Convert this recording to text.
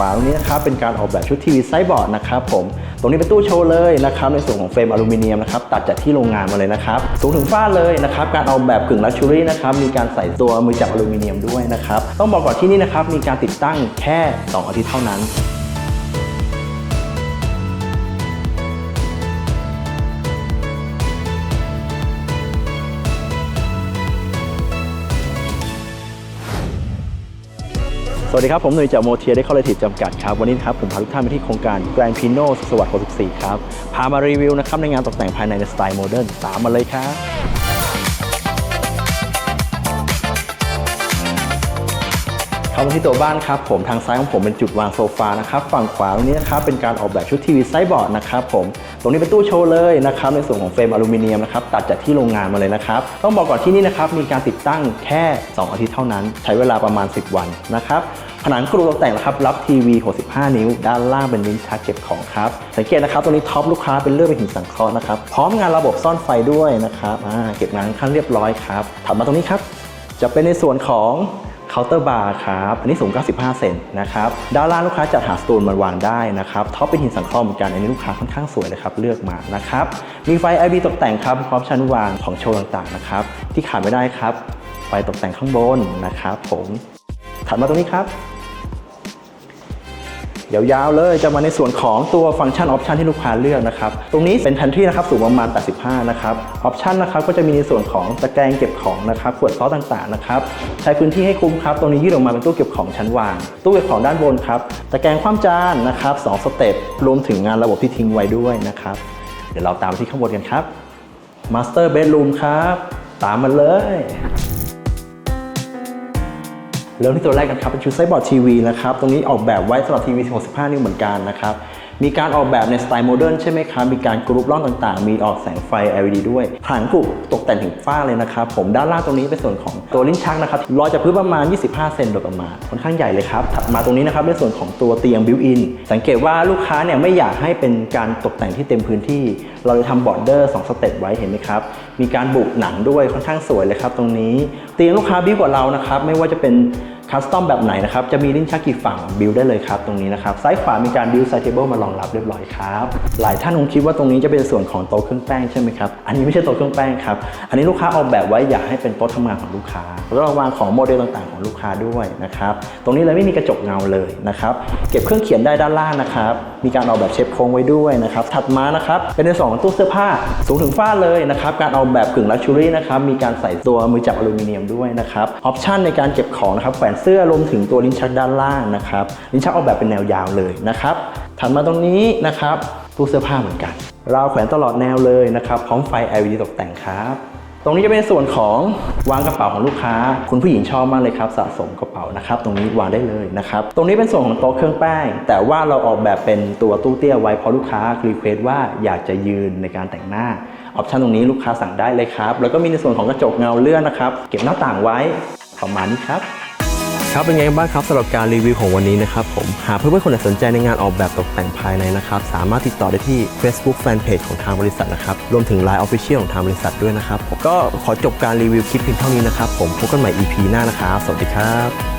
ขวาตรงนี้นะครับเป็นการออกแบบชุดทีวีไซส์บอร์ดนะครับผมตรงนี้เป็นตู้โชว์เลยนะครับในส่วนของเฟรมอลูมิเนียมนะครับตัดจากที่โรงงานมาเลยนะครับสูงถึงฝ้าเลยนะครับการออกแบบกึ่งลักชัวรี่นะครับมีการใส่ตัวมือจับอลูมิเนียมด้วยนะครับต้องบอกก่อนที่นี่นะครับมีการติดตั้งแค่ 2 อาทิตย์เท่านั้น วัสดีครับ ผมหนุ่ยจากโมเทียได้เข้าเลทีฟจำกัดครับ วันนี้ครับผมพาทุกท่านไปที่โครงการแกรนพิโนสวัสดิ์64 ครับ พามารีวิวนะครับในงานตกแต่งภายในในสไตล์โมเดิร์นตามมาเลยครับ เข้ามาที่ตัวบ้านครับผมทางซ้ายของผมเป็นจุดวางโซฟานะครับฝั่งขวาตรงนี้นะครับเป็นการออกแบบชุดทีวีไซส์บอร์ดนะครับผมตรงนี้เป็นตู้โชว์เลยนะครับในส่วนของเฟรมอลูมิเนียมนะครับตัดจากที่โรงงานมาเลยนะครับต้องบอกก่อนที่นี่นะครับมีการติดตั้งแค่ 2 อาทิตย์เท่านั้น ใช้เวลาประมาณ 10 วันนะครับผนังกรูตกแต่งนะครับรับทีวี 65 นิ้ว ด้านล่างเป็นลิ้นชักเก็บของครับสังเกตนะครับตรงนี้ท็อปลูกค้าเป็นเลือดเป็นหินสังเคราะห์นะครับพร้อมงานระบบซ่อนไฟด้วยนะครับเก็บงานขั้นเรียบร้อยครับถัดมาตรงนี้ครับจะเป็นในส่วนของ เคาน์เตอร์บาร์ครับ อันนี้สูง 95 เซนนะครับ ด้านล่างลูกค้าจัดหาสตูลมาวางได้นะครับท็อปเป็นหินสังเคราะห์เหมือนกัน อันนี้ลูกค้าค่อนข้างสวยเลยครับ เลือกมานะครับ มีไฟ i b ตกแต่งครับ พร้อมชั้นวางของโชว์ต่างๆนะครับ ที่ขาดไม่ได้ครับ ไฟตกแต่งข้างบนนะครับผม ถัดมาตรงนี้ครับ ยาวๆเลยจะมาในส่วนของตัวฟังก์ชันออปชันที่ลูกค้าเลือกนะครับ ตรงนี้เป็น Pantry นะครับสูงประมาณ 85 นะครับออปชันนะครับก็จะมีในส่วนของตะแกรงเก็บของนะครับขวดซอสต่างๆนะครับใช้พื้นที่ให้คุ้มครับตรงนี้ยืดออกมาเป็นตู้เก็บของชั้นวาง ตู้เก็บของด้านบนครับตะแกรงคว่ำจานนะครับสองสเต็ปรวมถึงงานระบบที่ทิ้งไว้ด้วยนะครับเดี๋ยวเราตามไปที่ข้างบนกันครับ Master Bedroom ครับ ตามมาเลย เริ่มที่ตัวแรกกันครับเป็นชุดไซบอร์ดทีวีนะครับตรงนี้ออกแบบไว้สำหรับทีวี 65 นิ้วเหมือนกันนะครับมีการออกแบบในสไตล์โมเดิร์นใช่ไหมครับ มีการกรุ๊ปร่องต่างๆ มีออกแสงไฟ LED ด้วยผนังกรุบตกแต่งถึงฝ้าเลยนะครับผมด้านล่างตรงนี้เป็นส่วนของตัวลิ้นชักนะครับลอยจากพื้นประมาณ 25 เซนโดยประมาณค่อนข้างใหญ่เลยครับถัดมาตรงนี้นะครับเป็นส่วนของตัวเตียงบิวอินสังเกตว่าลูกค้าเนี่ยไม่อยากให้เป็นการตกแต่งที่เต็มพื้นที่ เราจะทำบอร์ดเดอร์2สเต็ปไว้เห็นไหมครับมีการบุหนังด้วยค่อนข้างสวยเลยครับตรงนี้ เตียงลูกค้าบิวกว่าเรานะครับไม่ว่าจะเป็น คัสตอมแบบไหนนะครับ จะมีลิ้นชักกี่ฝั่งบิลได้เลยครับ ตรงนี้นะครับ ซ้ายขวามีการบิลไซเทเบิลมารองรับเรียบร้อยครับ หลายท่านคงคิดว่าตรงนี้จะเป็นส่วนของโต๊ะเครื่องแป้งใช่ไหมครับ อันนี้ไม่ใช่โต๊ะเครื่องแป้งครับ อันนี้ลูกค้าออกแบบไว้อยากให้เป็นโต๊ะทำงานของลูกค้าแล้ววางของโมเดลต่างๆของลูกค้าด้วยนะครับ ตรงนี้เลยไม่มีกระจกเงาเลยนะครับ เก็บเครื่องเขียนได้ด้านล่างนะครับ มีการออกแบบเชฟโครงไว้ด้วยนะครับ ถัดมานะครับ เป็นในส่วนของตู้เสื้อผ้าสูงถึงฝ้าเลยนะครับ การออกแบบกึ่งลักชัวรี่นะครับ มีการใส่ตัวมือจับอลูมิเนียมด้วยนะครับ ออปชันในการเก็บของนะครับแขวนเสื้อรวมถึงตัวลิ้นชักด้านล่างนะครับ ลิ้นชักออกแบบเป็นแนวยาวเลยนะครับถัดมาตรงนี้นะครับตู้เสื้อผ้าเหมือนกันราวแขวนตลอดแนวเลยนะครับ พร้อมไฟ LED ตกแต่งครับตรงนี้จะเป็นส่วนของวางกระเป๋าของลูกค้า คุณผู้หญิงชอบมากเลยครับ สะสมกระเป๋านะครับ ตรงนี้วางได้เลยนะครับ ตรงนี้เป็นส่วนของโต๊ะเครื่องแป้ง แต่ว่าเราออกแบบเป็นตัวตู้เตี้ยไว้เพราะลูกค้ารีเควสว่าอยากจะยืนในการแต่งหน้า ออปชันตรงนี้ลูกค้าสั่งได้เลยครับ แล้วก็มีในส่วนของกระจกเงาเลื่อนนะครับ เก็บหน้าต่างไว้ประมาณนี้ครับ ครับเป็นไงบ้างครับสำหรับการรีวิวของวันนี้นะครับผมหากเพื่อนๆคนไหนสนใจในงานออกแบบตกแต่งภายในนะครับ สามารถติดต่อได้ที่ Facebook Fanpage ของทางบริษัทนะครับรวมถึง Line Official ของทางบริษัทด้วยนะครับผมก็ขอจบการรีวิวคลิปเพียงเท่านี้นะครับผมพบกันใหม่ EP หน้านะครับสวัสดีครับ